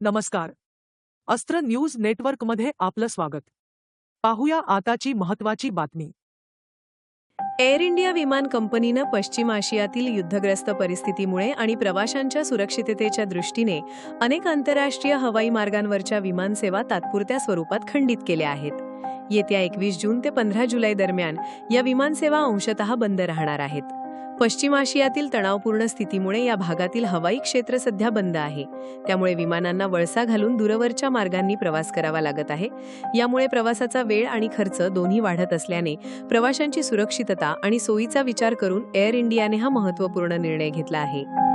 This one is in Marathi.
नमस्कार. अस्त्र न्यूज नेटवर्कमध्ये आपलं स्वागत. पाहूया आताची महत्वाची बातमी. एअर इंडिया विमान कंपनीनं पश्चिम आशियातील युद्धग्रस्त परिस्थितीमुळे आणि प्रवाशांच्या सुरक्षिततेच्या दृष्टीने अनेक आंतरराष्ट्रीय हवाई मार्गांवरच्या विमानसेवा तात्पुरत्या स्वरूपात खंडित केल्या आहेत. येत्या एकवीस जून ते पंधरा जुलै दरम्यान या विमानसेवा अंशतः बंद राहणार आहेत. पश्चिम आशियातील तणावपूर्ण स्थितीमुळे या भागातील हवाई क्षेत्र सध्या बंद आहे. त्यामुळे विमानांना वळसा घालून दूरवरच्या मार्गांनी प्रवास करावा लागत आहे. यामुळे प्रवासाचा वेळ आणि खर्च दोन्ही वाढत असल्याने प्रवाशांची सुरक्षितता आणि सोयीचा विचार करून एअर इंडियाने हा महत्त्वपूर्ण निर्णय घेतला आहे.